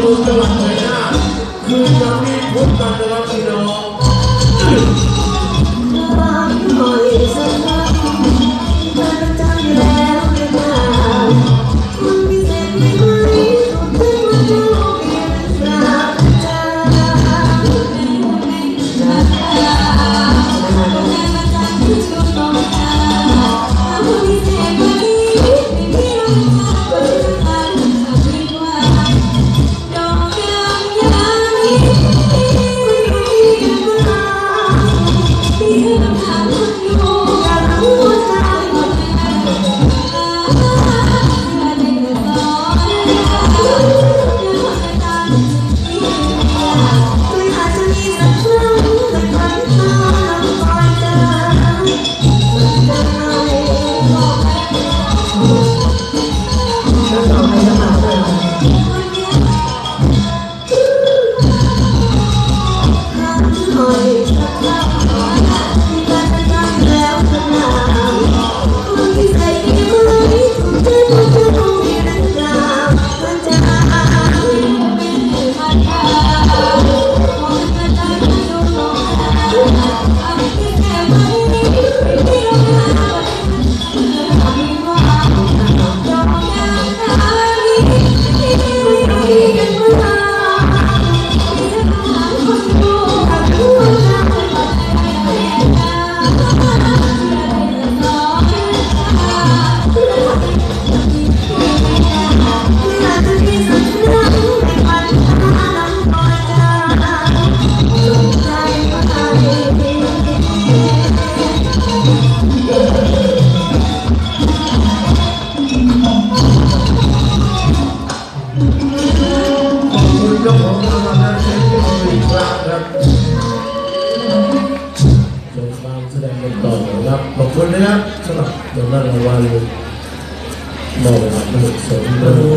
เมืองจังหวัดชัยนาคืนน้ำมีพุทธกันนะครับ พี่ แสดงกันต่อครับขอบคุณนะครับสำหรับรางวัลรางวัลมอบให้กับผู้สมรู้